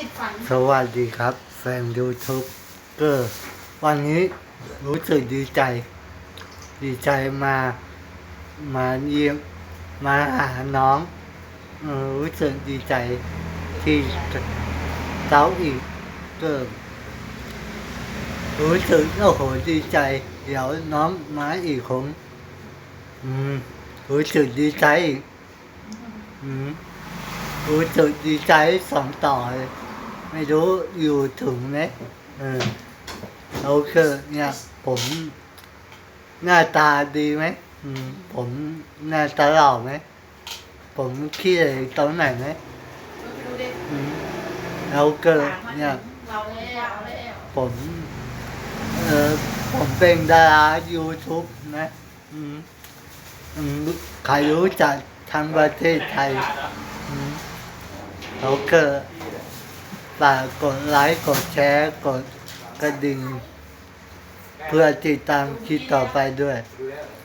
ติดฝัน สวัสดีครับ แฟน YouTube เกอร์วันนี้รู้สึกดีใจ ดีใจมา มาเยี่ยมมาหาน้องเออรู้สึกดีใจที่เจ้าอีกเกิร์รู้สึกโอ้โหดีใจ เดี๋ยวน้องมาอีกคงอืมรู้สึกดีใจอีกอืมรู้สึกดีใจสองต่อเลย ไม่รู้อยู่ถึงไหมเออเราคือเนี่ย ผมหน้าตาดีไหมอืม ผมหน้าตาหล่อไหม ผมขี้อะไรตรงไหนไหมดูดิอืมเราเกิดเนี่ย เราแล้วเอาแล้วผมเออผมเป็นดารา YouTube นะอืมอืมใครรู้จักทางประเทศไทยอืมเราเกิด ฝากกดไลค์ กดแชร์ กดกระดิ่ง เพื่อติดตามคลิปต่อไปด้วย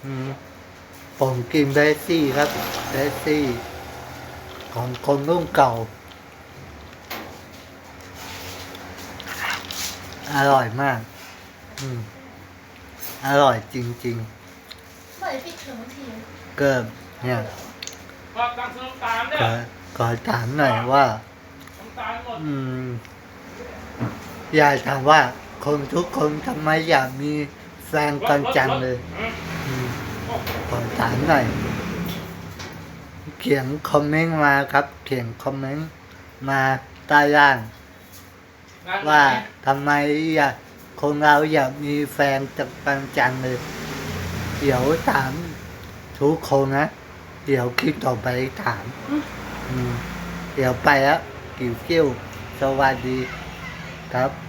อืมผมกินเบสซี่ครับเบสซี่ ของคนรุ่นเก่า อร่อยมาก อืม อร่อยจริงเมื่อไหร่ปิดเทอมทีๆ เกิมเนี่ยก็ตั้งซื้อน้ำตาลเนี่ย ขอขอถามหน่อยว่าน้ำ ตาลหมดอืมยากถามว่า คนทุกคนทำไมอยากมีแฟนกันจังเลยอืมขอถามหน่อย เขียนคอมเมนต์มาครับ เขียนคอมเมนต์มาใต้ล่าง ว่าทำไมอยากคนเราอยากมีแฟนจังจังเลย เดี๋ยวถามทุกคนนะ เดี๋ยวคลิปต่อไปถาม อืมเดี๋ยวไปแล้ว กิ่วกิ้วสวัสดีครับ